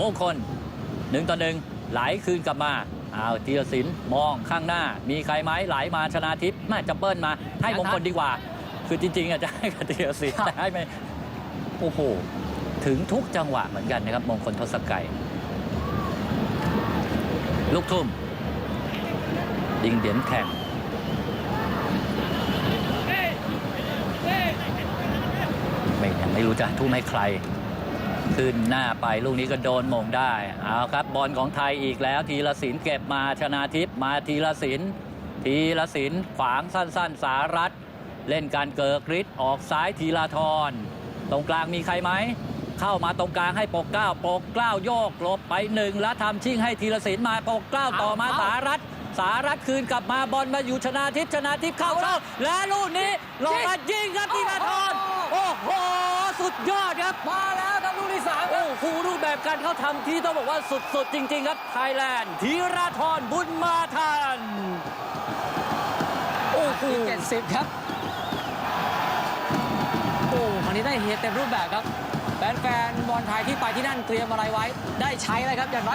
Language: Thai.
มงคลหนึ่งต่อหนึ่งไหลคืนกลับมาอ้าวธีรศิลป์มองข้างหน้า มีใครไหมไหลมาชนาทิพย์แม่จะเบิ้ลมา ให้มงคลดีกว่า คือจริงๆอาจจะให้กับธีรศิลป์ครับแต่ให้ไม่โอ้โหถึงทุกจังหวะเหมือนกันนะครับมงคลทศกัยลูกทุ่มยิงเดียนแข่งไม่ยังไม่รู้จะทุ่มให้ใคร ขึ้นหน้าไปลูกนี้ก็โดนหมงได้ เอาครับ บอลของไทยอีกแล้ว ทีละศิลป์เก็บมาชนาทิพย์มาทีละศิลป์ทีละศิลป์ขวางสั้น ๆ สารัตเล่นการเกิกฤทธิ์ออกซ้ายทีละทรตรงกลางมีใครไหม เข้ามาตรงกลางให้ปกเกล้าปกเกล้าโยกหลบไปหนึ่งแล้วทำชิ่งให้ทีละศิลป์มาปกเกล้าต่อมาเอาสารัตสารัตคืนกลับมาบอลมาอยู่ชนาทิพย์ชนาทิพย์เข้าเข้าและลูกนี้ลงมายิงครับทีละทรโอ้โหสุ ดยอดครับ มาแล้วครับลูกที่สามครัโอ้บโหรูปแบบการเข้าทำที่ต้องบอกว่าสุดๆ จริง ๆ ครับไทยแลนด์ธีราธรบุญมาทันโอ้โหเจ็ดสิบครับ โอ้คราวนี้ได้เฮเต็มรูปแบบครับ แฟนๆบอลไทยที่ไปที่นั่นเตรียมอะไรไว้ ได้ใช้เลยครับอย่างน้อย